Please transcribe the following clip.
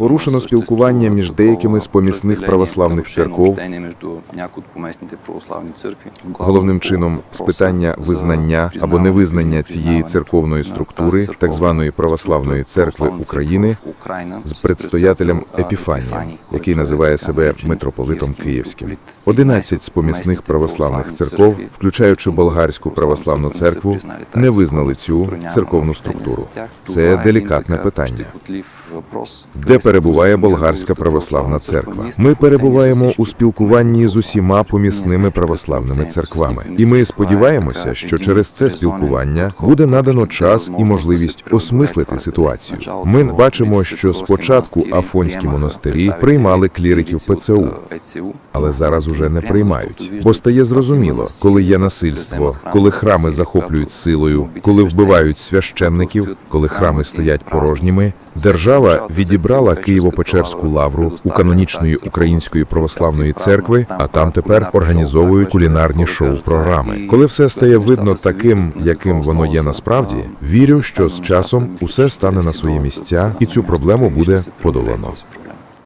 Порушено спілкування між деякими з помісних православних церков, головним чином з питання визнання або невизнання цієї церковної структури, так званої православної церкви України, з предстоятелем Епіфанієм, який називає себе митрополитом Київським. 11 з помісних православних церков, включаючи болгарську православну церкву, не визнали цю церковну структуру. Це делікатне питання. Де перебуває болгарська православна церква? Ми перебуваємо у спілкуванні з усіма помісними православними церквами, і ми сподіваємося, що через це спілкування буде надано час і можливість осмислити ситуацію. Ми бачимо, що спочатку афонські монастирі приймали кліриків ПЦУ, але зараз уже не приймають. Бо стає зрозуміло, коли є насильство, коли храми захоплюють силою, коли вбивають священників, коли храми стоять порожніми. Держава відібрала Києво-Печерську лавру у канонічної української православної церкви, а там тепер організовують кулінарні шоу-програми. Коли все стає видно таким, яким воно є насправді, вірю, що з часом усе стане на свої місця, і цю проблему буде подолано.